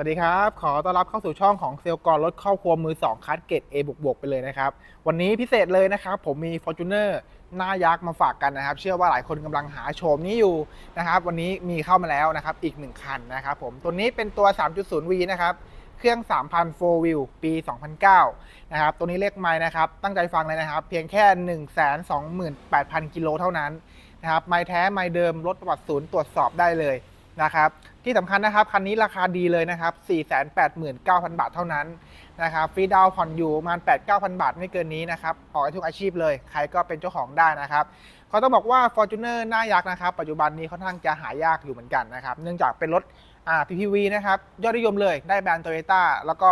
สวัสดีครับ ขอต้อนรับเข้าสู่ช่องของเซลกรรถครอบครัวมือ 2คัสเกต A บวกบวกๆไปเลยนะครับ วันนี้พิเศษเลยนะครับ ผมมี Fortuner หน้ายักษ์มาฝากกันนะครับ เชื่อว่าหลายคนกำลังหาโฉมนี้อยู่นะครับ วันนี้มีเข้ามาแล้วนะครับ อีก 1 คันนะครับผม ตัวนี้เป็นตัว 3.0V นะครับ เครื่อง 3,000 4 wheel ปี 2009 นะครับ ตัวนี้เลขไม้นะครับ ตั้งใจฟังเลยนะครับ เพียงแค่ 128,000 กิโลเท่านั้นนะครับ ไม้แท้ไม้เดิม รถประวัติศูนย์ตรวจสอบได้เลย นะครับที่สำคัญนะครับคันนี้ราคาดีเลยนะครับ 489,000 บาทเท่านั้นนะครับฟรีดาวน์ผ่อนอยู่ประมาณ 8-9,000 บาทไม่เกินนี้นะครับออกได้ทุกอาชีพเลย ใครก็เป็นเจ้าของได้นะครับเขาต้องบอกว่า Fortuner หน้ายักษ์นะครับ ปัจจุบันนี้ค่อนข้างจะหายากอยู่เหมือนกันนะครับ เนื่องจากเป็นรถ PPV นะครับยอดนิยมเลยได้แบรนด์ Toyota แล้วก็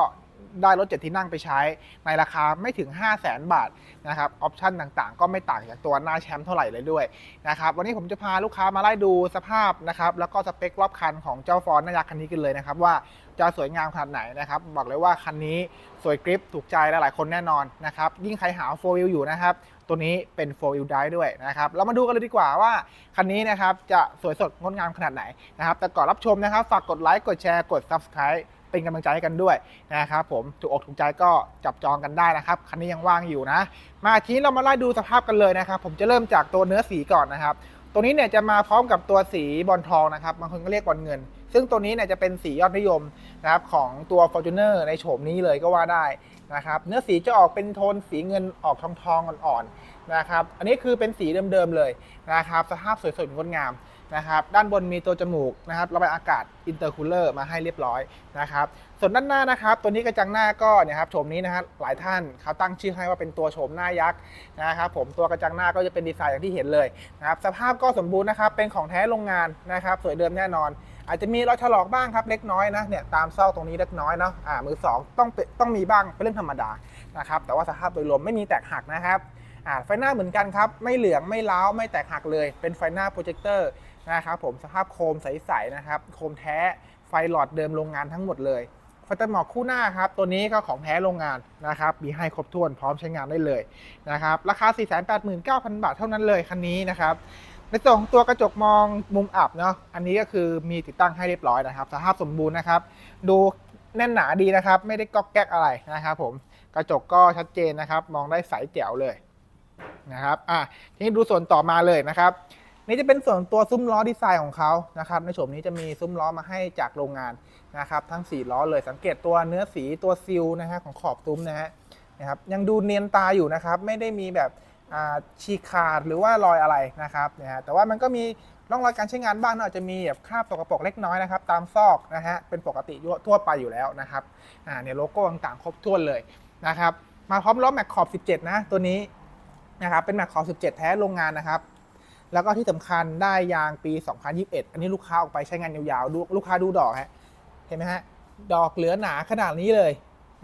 ได้รถเจ็ดที่นั่งไปใช้ในราคาไม่ถึง 5 0 0 0 0 0 บาทนะครับออปชั่นต่างๆ ก็ไม่ต่างจากตัวหน้าแชมป์เท่าไหร่เลยด้วยนะครับวันนี้ผมจะพาลูกค้ามาไล่ดูสภาพนะครับแล้วก็สเปครอบคันของเจ้าฟอร์ดนายักคันนี้กันเลยนะครับว่าจะสวยงามขนาดไหนนะครับบอกเลยว่าคันนี้สวยกริปถูกใจหลายๆคนแน่นอนนะครับยิ่งใครหาโฟวิลอยู่นะครับตัวนี้เป็นโฟวิลได้ด้วยนะครับ เรามาดูกันเลยดีกว่าว่า คันนี้นะครับ จะสวยสดงดงามขนาดไหนนะครับ แต่ก่อนรับชมนะครับ ฝากกดไลค์ กดแชร์ กด Subscribe เป็นกำลังใจให้กันด้วยนะครับผมถูกอกถูกใจก็จับจองกันได้นะครับคันนี้ยังว่างอยู่นะ มาทีนี้เรามาไล่ดูสภาพกันเลยนะครับ ผมจะเริ่มจากตัวเนื้อสีก่อนนะครับตัวนี้เนี่ยจะมาพร้อมกับตัวสีบอลทองนะครับบางคนก็เรียกบอลเงิน ซึ่งตัวนี้เนี่ยจะเป็นสียอดนิยมนะครับของตัว Fortuner ในโฉมนี้เลยก็ว่าได้นะครับเนื้อสีจะออกเป็นโทนสีเงินออกทองทองอ่อนๆนะครับอันนี้คือเป็นสีเดิมๆเลยนะครับสภาพสวยสดงดงาม นะครับ ด้านบนมีตัวจมูกนะครับระบายอากาศอินเตอร์คูลเลอร์มาให้เรียบร้อยนะครับ ส่วนด้านหน้านะครับ ตัวนี้กระจังหน้าก็เนี่ยครับโฉมนี้นะครับหลายท่านเขาตั้งชื่อให้ว่าเป็นตัวโฉมหน้ายักษ์นะครับ ผมตัวกระจังหน้าก็จะเป็นดีไซน์อย่างที่เห็นเลยนะครับสภาพก็สมบูรณ์นะครับ เป็นของแท้โรงงานนะครับ สวยเดิมแน่นอน อาจจะมีรอยถลอกบ้างครับเล็กน้อยนะเนี่ยตามซอกตรงนี้เล็กน้อยเนาะอ่ามือสองต้องเป็นต้องมีบ้างเป็นเรื่องธรรมดานะครับแต่ว่าสภาพโดยรวมไม่มีแตกหักนะครับอ่าไฟหน้าเหมือนกันครับ ไม่เหลืองไม่ล้าวไม่แตกหักเลย เป็นไฟหน้าโปรเจคเตอร์ นะครับผมสภาพโคมใสๆนะครับ โคมแท้ไฟหลอดเดิมโรงงานทั้งหมดเลยไฟตัดหมอกคู่หน้าครับ ตัวนี้ก็ของแท้โรงงานนะครับ มีให้ครบถ้วนพร้อมใช้งานได้เลยนะครับ ราคา 489,000 บาทเท่านั้นเลยคันนี้นะครับ ในส่วนของตัวกระจกมองมุมอับเนาะ อันนี้ก็คือมีติดตั้งให้เรียบร้อยนะครับ สภาพสมบูรณ์นะครับ ดูแน่นหนาดีนะครับ ไม่ได้ก๊อกแก๊กอะไรนะครับผม กระจกก็ชัดเจนนะครับ มองได้ใสแจ๋วเลยนะครับ อะ ทีนี้ดูส่วนต่อมาเลยนะครับ นี่จะเป็นส่วนตัวซุ้มล้อดีไซน์ของเขานะครับในโฉมนี้จะมีซุ้มล้อมาให้จากโรงงานนะครับทั้ง 4 ล้อเลยสังเกตตัวเนื้อสีตัวซิลนะฮะของขอบซุ้มนะฮะนะครับยังดูเนียนตาอยู่นะครับไม่ได้มีแบบอ่าฉีกขาดหรือว่ารอยอะไรนะครับนะฮะแต่ว่ามันก็มีร่องรอยการใช้งานบ้างนอาจจะมีแบบคราบตกกระปกเล็กน้อยนะครับตามซอกนะฮะเป็นปกติทั่วไปอยู่แล้วนะครับอ่าเนี่ยโลโก้ต่างๆ ครบถ้วนเลยนะครับมาพร้อมล้อแม็กขอบ 17 นะตัวนี้นะครับเป็นแม็กขอบ 17 แท้โรงงานนะครับ แล้วก็ที่สำคัญได้ยางปี 2021 อันนี้ลูกค้าออกไปใช้งานยาวๆดูลูกค้าดูดอกฮะเห็นไหมฮะดอกเหลือหนาขนาดนี้เลย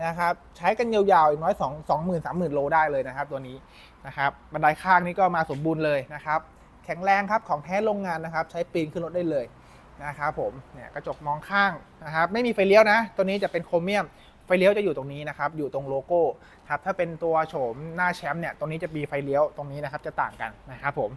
นะครับใช้กันยาวๆอีกน้อย2 2 0 0 0 0 30,000 โลได้เลยนะครับ ตัวนี้นะครับบันไดข้างนี่ก็มาสมบูรณ์เลยนะครับ แข็งแรงครับของแท้โรงงานนะครับ ใช้ปีนขึ้นรถได้เลยนะครับผมเนี่ยกระจกมองข้างนะครับไม่มีไฟเลี้ยวนะ ตัวนี้จะเป็นโครเมียม ไฟเลี้ยวจะอยู่ตรงนี้นะครับ อยู่ตรงโลโก้ครับ ถ้าเป็นตัวโฉมหน้าแชมป์เนี่ย ตรงนี้จะมีไฟเลี้ยวตรงนี้นะครับ จะต่างกันนะครับผม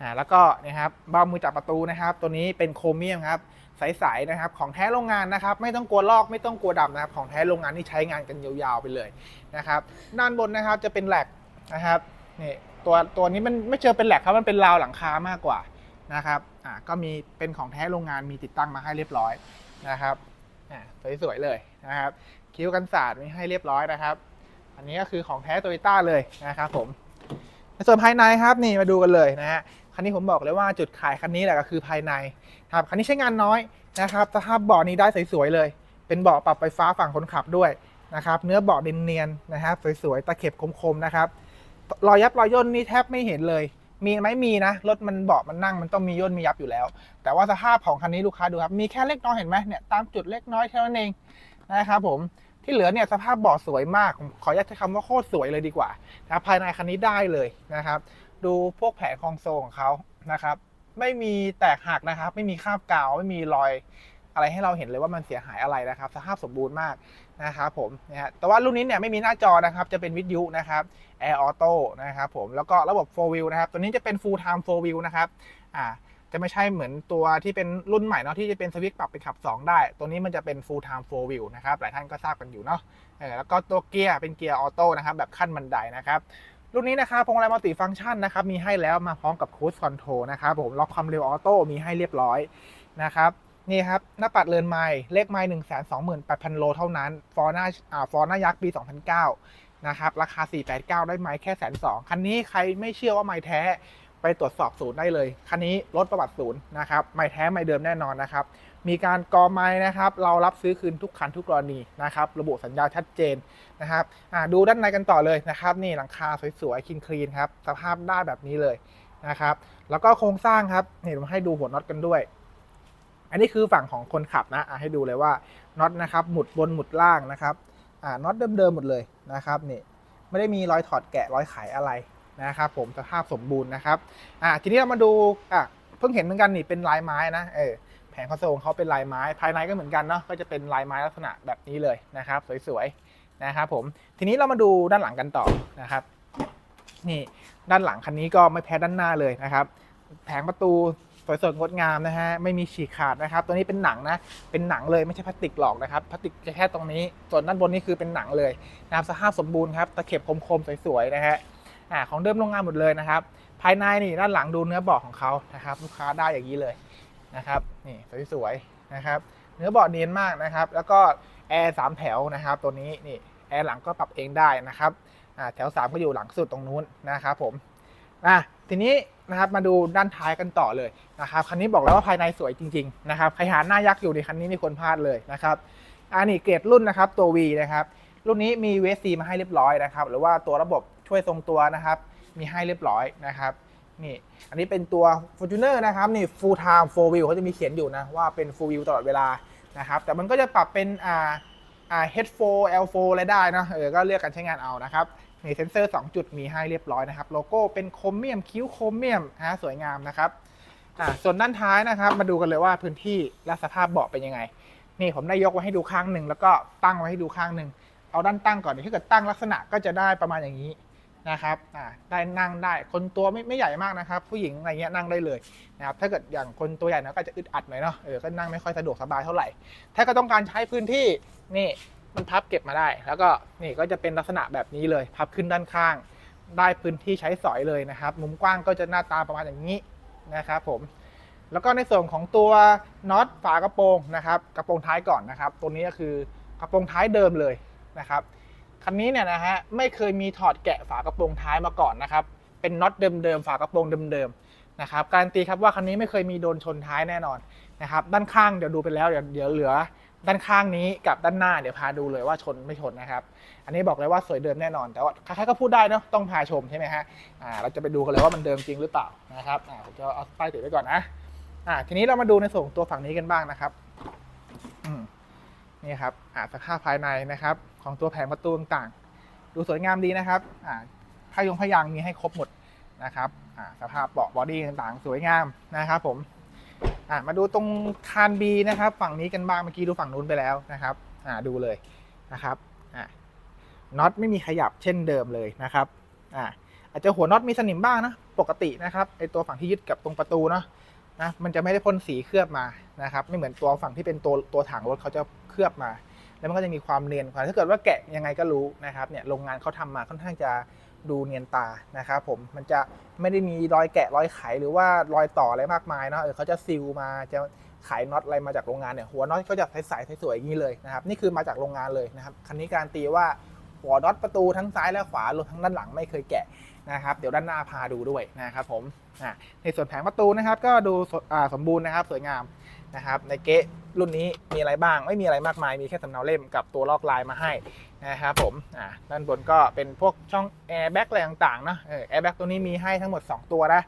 อ่า แล้วก็นะครับเบ้ามือจับประตูนะครับ ตัวนี้เป็นโครเมียมครับ ใสๆนะครับ ของแท้โรงงานนะครับ ไม่ต้องกลัวลอก ไม่ต้องกลัวดำนะครับ ของแท้โรงงานที่ใช้งานกันยาวๆไปเลยนะครับ ด้านบนนะครับจะเป็นแหลกนะครับ นี่ตัวตัวนี้มันไม่เชิงเป็นแหลกครับ มันเป็นราวหลังคามากกว่านะครับ อ่า ก็มีเป็นของแท้โรงงานมีติดตั้งมาให้เรียบร้อยนะครับ อ่า สวยๆเลยนะครับ คิ้วกันศาสตร์มีให้เรียบร้อยนะครับ อันนี้ก็คือของแท้โตโยต้าเลยนะครับผมในส่วนภายในครับนี่มาดูกันเลยนะฮะคันนี้ผมบอกเลยว่าจุดขายคันนี้แหละก็คือภายในครับคันนี้ใช้งานน้อยนะครับสภาพเบาะนี้ได้สวยๆเลย เป็นเบาะปรับไฟฟ้าฝั่งคนขับด้วยนะครับเนื้อเบาะเนียนๆนะครับสวยๆตะเข็บคมๆนะครับรอยยับรอยย่นนี่แทบไม่เห็นเลย มีไหมมีนะรถมันเบาะมันนั่งมันต้องมีย่นมียับอยู่แล้ว แต่ว่าสภาพของคันนี้ลูกค้าดูครับมีแค่เล็กน้อยเห็นไหมเนี่ยตามจุดเล็กน้อยเท่านั้นเองนะครับผม ที่เหลือเนี่ยสภาพเบาะสวยมากผมขออนุญาตใช้คำว่าโคตรสวยเลยดีกว่านะภายในคันนี้ได้เลยนะครับ ดูพวกแผงคอนโซลของเขานะครับ ไม่มีแตกหักนะครับ ไม่มีคราบกาวไม่มีรอยอะไรให้เราเห็นเลยว่ามันเสียหายอะไรนะครับ สภาพสมบูรณ์มากนะครับผมนะฮะแต่ว่ารุ่นนี้เนี่ยไม่มีหน้าจอนะครับ จะเป็นวิทยุนะครับ Air Auto นะครับผมแล้วก็ระบบ 4 wheel นะครับ ตัวนี้จะเป็น full time 4 wheel นะครับอ่า จะไม่ใช่เหมือนตัวที่เป็นรุ่นใหม่เนาะที่จะเป็นสวิตช์ปรับเป็นขับ 2 ได้ ตัวนี้มันจะเป็น full time four wheel นะครับ หลายท่านก็ทราบกันอยู่เนาะแล้วก็ตัวเกียร์เป็นเกียร์ออโต้นะครับแบบขั้นบันไดนะครับรุ่นนี้นะครับพวงมาลัยมัลติฟังก์ชันนะครับมีให้แล้วมาพร้อมกับคู i คอนโทรนะครับผมล็อกความเร็วออโต้มีให้เรียบร้อยนะครับนี่ครับหน้าปัดเรือนไม้เลขไม้หนึ่งแสนสองหมื่นแปดพันโลเท่านั้น ฟอร์หน้าอ่าฟอร์หน้ายักษ์ปี2009นะครับราคา 489 ได้ไม้แค่แสนสองคันนี้ใครไม่เชื่อว่าไม้แท้ ไปตรวจสอบศูนย์ได้เลย คันนี้รถประวัติศูนย์นะครับ ไม้แท้ไม้เดิมแน่นอนนะครับ มีการกอไม้นะครับ เรารับซื้อคืนทุกคันทุกกรณีนะครับ ระบุสัญญาชัดเจนนะครับดูด้านในกันต่อเลยนะครับ นี่หลังคาสวยๆคลีนคลีนครับ สภาพด้านแบบนี้เลยนะครับ แล้วก็โครงสร้างครับนี่ผมให้ดูหัวน็อตกันด้วยอันนี้คือฝั่งของคนขับนะให้ดูเลยว่าน็อตนะครับ หมุดบนหมุดล่างนะครับน็อตเดิมๆหมดเลยนะครับนี่ไม่ได้มีรอยถอดแกะรอยไขอะไร นะครับผมสภาพสมบูรณ์นะครับอ่าทีนี้เรามาดูอะเพิ่งเห็นเหมือนกันนี่เป็นลายไม้นะเออแผงคอนโซลเขาเป็นลายไม้ภายในก็เหมือนกันเนาะก็จะเป็นลายไม้ลักษณะแบบนี้เลยนะครับสวยๆนะครับผมทีนี้เรามาดูด้านหลังกันต่อนะครับนี่ด้านหลังคันนี้ก็ไม่แพ้ด้านหน้าเลยนะครับ แผงประตูสวยสดงดงามนะฮะไม่มีฉีกขาดนะครับ ตัวนี้เป็นหนังนะเป็นหนังเลยไม่ใช่พลาสติกหลอกนะครับพลาสติกจะแค่ตรงนี้ส่วนด้านบนนี่คือเป็นหนังเลยนะครับสภาพสมบูรณ์ครับตะเข็บคมๆสวยๆนะฮะ อ่าของเดิมโรงงานหมดเลยนะครับ ภายในนี่ด้านหลังดูเนื้อเบาะของเขานะครับ ลูกค้าได้อย่างนี้เลยนะครับนี่สวยๆนะครับเนื้อเบาะเนียนมากนะครับ แล้วก็แอร์สามแถวนะครับ ตัวนี้นี่แอร์หลังก็ปรับเองได้นะครับอ่าแถว 3 ก็อยู่หลังสุดตรงนู้นนะครับผมอะทีนี้นะครับมาดูด้านท้ายกันต่อเลยนะครับคันนี้บอกแล้วว่าภายในสวยจริงๆนะครับใครหาหน้ายักษ์อยู่ในคันนี้ไม่ควรพลาดเลยนะครับอันนี้เกรดรุ่นนะครับตัว V นะครับรุ่นนี้มี VSC มาให้เรียบร้อยนะครับหรือว่าตัวระบบ ช่วยทรงตัวนะครับ มีให้เรียบร้อยนะครับนี่อันนี้เป็นตัว Fortuner นะครับนี่ full time four wheel เขาจะมีเขียนอยู่นะว่าเป็น full wheel ตลอดเวลานะครับแต่มันก็จะปรับเป็นอ่าอ่า H4 L4 อะไรได้นะเออก็เลือกกันใช้งานเอานะครับนี่เซนเซอร์ 2 จุดมีให้เรียบร้อยนะครับ โลโก้เป็นโครเมียมคิ้วโครเมียมฮะสวยงามนะครับอ่าส่วนด้านท้ายนะครับ มาดูกันเลยว่าพื้นที่และสภาพเบาะเป็นยังไง นี่ผมได้ยกไว้ให้ดูข้างหนึ่งแล้วก็ตั้งไว้ให้ดูข้างหนึ่งเอาด้านตั้งก่อนถ้าเกิดตั้งลักษณะก็จะได้ประมาณอย่างนี้ นะครับอ่าได้นั่งได้ คนตัวไม่ไม่ใหญ่มากนะครับ ผู้หญิงอะไรเงี้ยนั่งได้เลยนะครับ ถ้าเกิดอย่างคนตัวใหญ่นะก็จะอึดอัดหน่อยเนาะ เออ ก็นั่งไม่ค่อยสะดวกสบายเท่าไหร่ ถ้าก็ต้องการใช้พื้นที่ นี่มันพับเก็บมาได้ แล้วก็นี่ก็จะเป็นลักษณะแบบนี้เลย พับขึ้นด้านข้าง ได้พื้นที่ใช้สอยเลยนะครับ มุมกว้างก็จะหน้าตาประมาณอย่างนี้นะครับผมแล้วก็ในส่วนของตัวน็อตฝากระโปรงนะครับ กระโปรงท้ายก่อนนะครับ ตัวนี้ก็คือกระโปรงท้ายเดิมเลยนะครับ คันนี้เนี่ยนะฮะไม่เคยมีถอดแกะฝากระโปรงท้ายมาก่อนนะครับ เป็นน็อตเดิมๆฝากระโปรงเดิมๆนะครับการนตีครับว่าคันนี้ไม่เคยมีโดนชนท้ายแน่นอนนะครับด้านข้างเดี๋ยวดูไปแล้วเดี๋ยวเดี๋ยวเหลือ ด้านข้างนี้กับด้านหน้าเดี๋ยวพาดูเลยว่าชนไม่ชนนะครับ อันนี้บอกเลยว่าสวยเดิมแน่นอน แต่ว่าใครๆก็พูดได้เนาะต้องพาชมใช่ไหมฮะอ่าเราจะไปดูกันเลยว่ามันเดิมจริงหรือเปล่านะครับอ่าผมจะเอาป้ายติดไว้ก่อนนะอ่าทีนี้เรามาดูในส่วนของตัวฝั่งนี้กันบ้างนะครับ นี่ครับอ่าสภาพภายในนะครับ ของตัวแผงประตูต่างๆ ดูสวยงามดีนะครับอ่าพายงพยางมีให้ครบหมดนะครับอ่าสภาพเบาะบอดี้ต่างๆ สวยงามนะครับผมอ่ามาดูตรงคานบีนะครับ ฝั่งนี้กันบ้างเมื่อกี้ดูฝั่งนู้นไปแล้วนะครับอ่าดูเลยนะครับอ่าน็อตไม่มีขยับเช่นเดิมเลยนะครับอ่าอาจจะหัวน็อตมีสนิมบ้างนะ ปกตินะครับไอตัวฝั่งที่ยึดกับตรงประตูเนาะ นะมันจะไม่ได้พ่นสีเคลือบมานะครับไม่เหมือนตัวฝั่งที่เป็นตัวตัวถังรถเขาจะเคลือบมา แล้วมันก็จะมีความเนียนกว่าถ้าเกิดว่าแกะยังไงก็รู้นะครับเนี่ยโรงงานเขาทำมาค่อนข้างจะดูเนียนตานะครับผมมันจะไม่ได้มีรอยแกะรอยไขหรือว่ารอยต่ออะไรมากมายเนาะเออเขาจะซีลมาจะขายน็อตอะไรมาจากโรงงานเนี่ยหัวน็อตก็จะใสๆสวยๆอย่างนี้เลยนะครับนี่คือมาจากโรงงานเลยนะครับคันนี้การนตีว่า หัวน็อตประตูทั้งซ้ายและขวารวมทั้งด้านหลังไม่เคยแกะนะครับ เดี๋ยวด้านหน้าพาดูด้วยนะครับผมในส่วนแผงประตูนะครับ ก็ดูสมบูรณ์นะครับ สวยงามนะครับในเกะรุ่นนี้มีอะไรบ้าง ไม่มีอะไรมากมายมีแค่สำเนาเล่มกับตัวลอกลายมาให้นะครับผมอ่าด้านบนก็เป็นพวกช่องแอร์แบ็กอะไรต่างๆนะแอร์แบ็กตัวนี้มีให้ทั้งหมด 2 ตัวนะ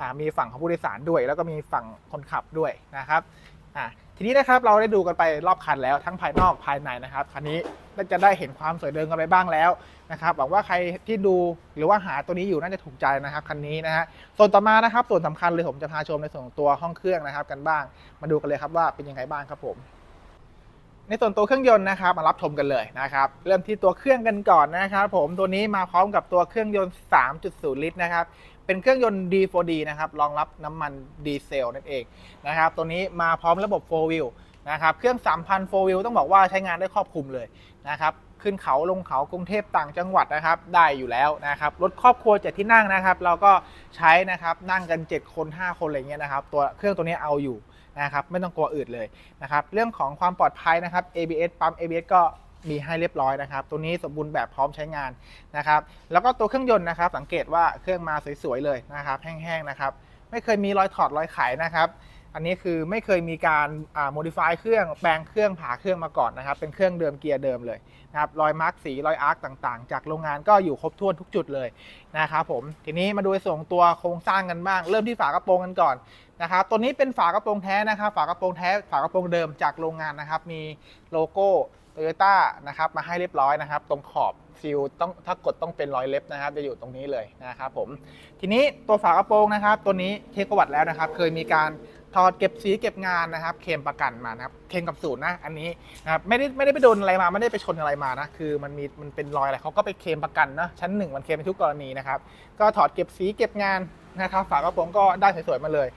อ่ามีฝั่งของผู้โดยสารด้วย แล้วก็มีฝั่งคนขับด้วยนะครับอ่า ทีนี้นะครับเราได้ดูกันไปรอบคันแล้วทั้งภายนอกภายในนะครับคันนี้ก็จะได้เห็นความสวยเดิมกันไปบ้างแล้วนะครับหวังว่าใครที่ดูหรือว่าหาตัวนี้อยู่น่าจะถูกใจนะครับคันนี้นะฮะส่วนต่อมานะครับ ส่วนสำคัญเลยผมจะพาชมในส่วนของตัวห้องเครื่องนะครับ กันบ้างมาดูกันเลยครับว่าเป็นยังไงบ้างครับผมในส่วนตัวเครื่องยนต์นะครับมารับชมกันเลยนะครับเริ่มที่ตัวเครื่องกันก่อนนะครับผมตัวนี้มาพร้อมกับตัวเครื่องยนต์ 3.0 ลิตรนะครับ เป็นเครื่องยนต์ D4D นะครับ รองรับน้ำมันดีเซลนั่นเองนะครับ ตัวนี้มาพร้อมระบบ 4 wheel นะครับ เครื่อง 3,000 4 wheel ต้องบอกว่าใช้งานได้ครอบคลุมเลยนะครับ ขึ้นเขาลงเขากรุงเทพต่างจังหวัดนะครับ ได้อยู่แล้วนะครับ รถครอบครัวเจ็ดที่นั่งนะครับ เราก็ใช้นะครับ นั่งกัน 7 คน 5 คนอะไรเงี้ยนะครับ ตัวเครื่องตัวนี้เอาอยู่นะครับ ไม่ต้องกลัวอืดเลยนะครับ เรื่องของความปลอดภัยนะครับ ABS ปั๊ม ABS ก็ มีให้เรียบร้อยนะครับ ตัวนี้สมบูรณ์แบบพร้อมใช้งานนะครับ แล้วก็ตัวเครื่องยนต์นะครับ สังเกตว่าเครื่องมาสวยๆเลยนะครับ แห้งๆนะครับ ไม่เคยมีรอยถอดรอยไขนะครับอันนี้คือไม่เคยมีการอ่า modify เครื่องแปลงเครื่องผ่าเครื่องมาก่อนนะครับ เป็นเครื่องเดิมเกียร์เดิมเลยนะครับรอยมาร์กสีรอยอาร์คต่างๆ จากโรงงานก็อยู่ครบถ้วนทุกจุดเลยนะครับผมทีนี้มาดูส่วนของตัวโครงสร้างกันบ้าง เริ่มที่ฝากระโปรงกันก่อนนะครับตัวนี้เป็นฝากระโปรงแท้นะครับ ฝากระโปรงแท้ฝากระโปรงเดิมจากโรงงานนะครับ มีโลโก้ โตโยต้านะครับมาให้เรียบร้อยนะครับ ตรงขอบฟิลต้องถ้ากดต้องเป็นรอยเล็บนะครับ จะอยู่ตรงนี้เลยนะครับผมทีนี้ตัวฝากระโปรงนะครับ ตัวนี้เทคประวัติแล้วนะครับ เคยมีการถอดเก็บสีเก็บงานนะครับ เคลมประกันมานะครับเคลมกับศูนย์นะอันนี้นะครับไม่ได้ไม่ได้ไปโดนอะไรมาไม่ได้ไปชนอะไรมานะคือมันมีมันเป็นรอยอะไรเขาก็ไปเคลมประกันนะชั้นหนึ่งมันเคลมในทุกกรณีนะครับ ก็ถอดเก็บสีเก็บงานนะครับ ฝากระโปรงก็ได้สวยๆมาเลย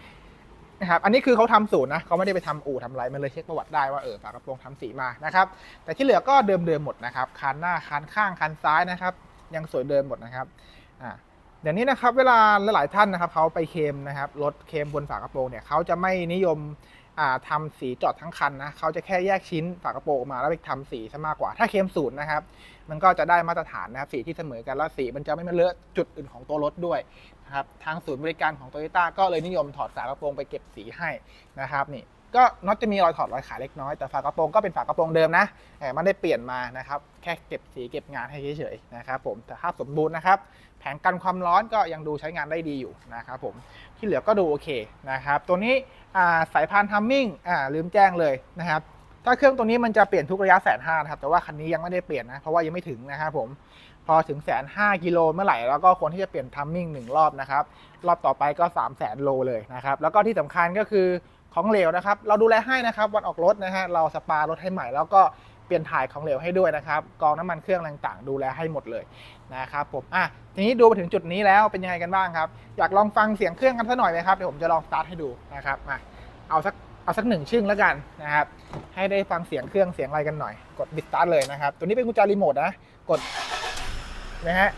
นะครับอันนี้คือเขาทำศูนย์นะเขาไม่ได้ไปทำอู่ทำอะไรมันเลยเช็คประวัติได้ว่าเออฝากระโปรงทำสีมานะครับแต่ที่เหลือก็เดิมๆหมดนะครับคันหน้าคันข้างคันซ้ายนะครับ ยังสวยเดิมหมดนะครับอ่าเดี๋ยวนี้นะครับเวลาหลายๆท่านนะครับเขาไปเคลมนะครับรถเคลมบนฝากระโปรงเนี่ยเขาจะไม่นิยมอ่าทำสีจอดทั้งคันนะเขาจะแค่แยกชิ้นฝากระโปรงมาแล้วไปทำสีซะมากกว่า ถ้าเคลมศูนย์นะครับ มันก็จะได้มาตรฐานนะครับสีที่เสมอกันแล้วสีมันจะไม่มาเลอะจุดอื่นของตัวรถด้วย นะครับทางศูนย์บริการของโตโยต้าก็เลยนิยมถอดฝากระโปรงไปเก็บสีให้นะครับนี่ก็น็อตจะมีรอยถอดรอยขาเล็กน้อยแต่ฝากระโปรงก็เป็นฝากระโปรงเดิมนะแต่ไม่ได้เปลี่ยนมานะครับแค่เก็บสีเก็บงานให้เฉยๆนะครับผมแต่ถ้าสมบูรณ์นะครับแผงกันความร้อนก็ยังดูใช้งานได้ดีอยู่นะครับผมที่เหลือก็ดูโอเคนะครับตัวนี้สายพานทัมมิ่งลืมแจ้งเลยนะครับถ้าเครื่องตัวนี้มันจะเปลี่ยนทุกระยะแสนห้านะครับแต่ว่าคันนี้ยังไม่ได้เปลี่ยนนะเพราะว่ายังไม่ถึงนะครับผม พอถึงแสนห้ากิโลเมื่อไหร่แล้วก็ควรที่จะเปลี่ยนทัมมิ่งหนึ่งรอบนะครับ รอบต่อไปก็3 0 0แสนโลเลยนะครับ แล้วก็ที่สำคัญก็คือของเหลวนะครับ เราดูแลให้นะครับวันออกรถนะฮะเราสปารถให้ใหม่แล้วก็เปลี่ยนถ่ายของเหลวให้ด้วยนะครับกองน้ำมันเครื่องต่างๆ ดูแลให้หมดเลยนะครับผมอะทีนี้ดูมาถึงจุดนี้แล้วเป็นยังไงกันบ้างครับ อยากลองฟังเสียงเครื่องกันสักหน่อยไหมครับเดี๋ยวผมจะลองสตาร์ทให้ดูนะครับมาเอาสักเอาสักหนึ่งชึ่งแล้วกันนะครับให้ได้ฟังเสียงเครื่องเสียงอะไรกันหน่อย กดบิดสตาร์ทเลยนะครับตัวนี้เป็นกุญแจรีโมทนะกด นะฮะ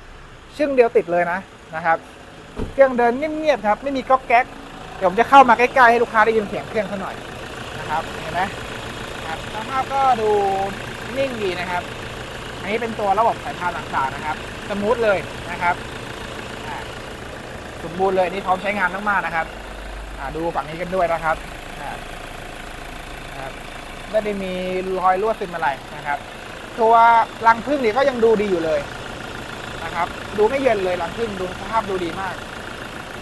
ชึ่งเดียวติดเลยนะนะครับ เครื่องเดินเงียบๆครับ ไม่มีก๊อกแก๊กเดี๋ยวผมจะเข้ามาใกล้ๆให้ลูกค้าได้ยินเสียงเครื่องสักหน่อยนะครับเห็นไหมครับสภาพก็ดูนิ่งดีนะครับ อันนี้เป็นตัวระบบสายพานต่างๆนะครับ สมูทเลยนะครับสมบูรณ์เลยนี่พร้อมใช้งานมากๆนะครับดูฝั่งนี้กันด้วยนะครับไม่ได้มีรอยรั่วซึมอะไรนะครับ ตัวรังพึ่งนี่ก็ยังดูดีอยู่เลย นะครับ ดูไม่เย็นเลยรังพึ่งดูสภาพดูดีมาก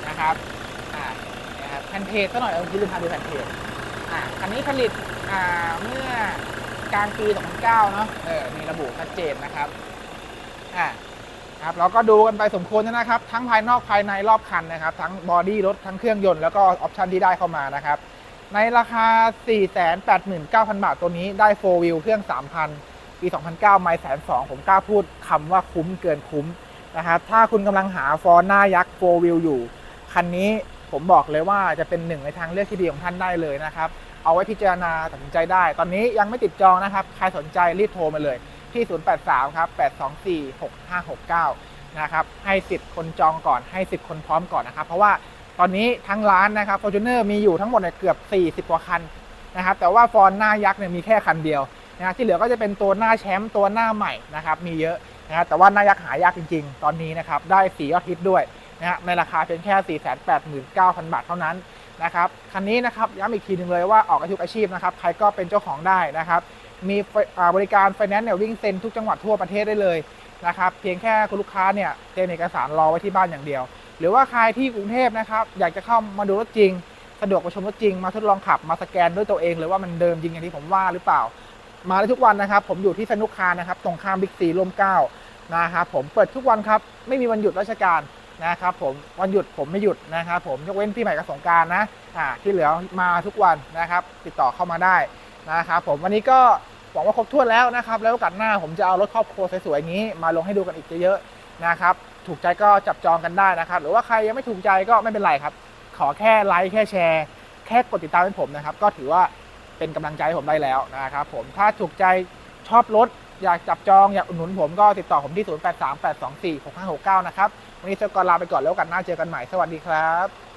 นะครับอ่านะครับแผ่นเทสซะหน่อยเอาคิดลืมพาดูแผ่นเทสอ่าคันนี้ผลิตอ่าเมื่อกลางปี 2009 เนาะเออมีระบุชัดเจนนะครับอ่าครับเราก็ดูกันไปสมควรนะครับ ทั้งภายนอกภายในรอบคันนะครับ ทั้งบอดี้รถทั้งเครื่องยนต์แล้วก็ออปชันที่ได้เข้ามานะครับ ในราคา 489,000 บาทตัวนี้ได้ 4 wheel เครื่อง 3,000 ปี 2009 ไม่แสนสองผมกล้าพูดคำว่าคุ้มเกินคุ้มนะครับถ้าคุณกำลังหาฟอร์หน้ายักษ์4 wheel อยู่ คันนี้ผมบอกเลยว่าจะเป็นหนึ่งในทางเลือกที่ดีของท่านได้เลยนะครับ เอาไว้พิจารณาตัดสินใจได้ ตอนนี้ยังไม่ติดจองนะครับ ใครสนใจรีบโทรมาเลยที่ 083 ครับ 824 6569 นะครับ ให้สิทธิ์คนจองก่อน ให้สิทธิ์คนพร้อมก่อนนะครับ เพราะว่าตอนนี้ทั้งร้านนะครับ Fortuner มีอยู่ทั้งหมดเนี่ยเกือบ 40 กว่าคันนะครับ แต่ว่าฟอนหน้ายักษ์เนี่ยมีแค่คันเดียว นะที่เหลือก็จะเป็นตัวหน้าแชมป์ตัวหน้าใหม่นะครับมีเยอะนะครับแต่ว่าหน้ายักษ์หายากจริง ๆ ตอนนี้นะครับได้สียอดฮิตด้วยนะฮะในราคาเพียงแค่ 489,000 บาทเท่านั้นนะครับคันนี้นะครับย้ำอีกทีหนึ่งเลยว่าออกอาชีพอาชีพนะครับใครก็เป็นเจ้าของได้นะครับมีบริการไฟแนนซ์เนี่ยวิ่งเซ็นทุกจังหวัดทั่วประเทศได้เลยนะครับเพียงแค่คุณลูกค้าเนี่ยเตรียมเอกสารรอไว้ที่บ้านอย่างเดียว หรือว่าใครที่กรุงเทพนะครับอยากจะเข้ามาดูรถจริง สะดวกมาชมรถจริง มาทดลองขับมาสแกนด้วยตัวเองเลยว่ามันเดิมจริงอย่างที่ผมว่าหรือเปล่า มาได้ทุกวันนะครับ ผมอยู่ที่สนุกคารนะครับ ตรงข้ามบิ๊กซีร่มเก้านะครับผมเปิดทุกวันครับ ไม่มีวันหยุดราชการนะครับผมวันหยุดผมไม่หยุดนะครับผมยกเว้นปีใหม่กับสงการนะอ่าที่เหลือมาทุกวันนะครับ ติดต่อเข้ามาได้นะครับผมวันนี้ก็หวังว่าครบถ้วนแล้วนะครับ แล้วโอกาสหน้าผมจะเอารถครอบครัวสวยๆอย่างนี้ มาลงให้ดูกันอีกเยอะๆนะครับ ถูกใจก็จับจองกันได้นะครับ หรือว่าใครยังไม่ถูกใจก็ไม่เป็นไรครับ ขอแค่ไลค์แค่แชร์ แค่กดติดตามให้ผมนะครับ ก็ถือว่า เป็นกำลังใจให้ผมได้แล้วนะครับผมถ้าถูกใจชอบรถอยากจับจองอยากอุดหนุนผมก็ติดต่อผมที่ 0838246569 นะครับ วันนี้เซลกรลาไปก่อนแล้วกันหน้าเจอกันใหม่ สวัสดีครับ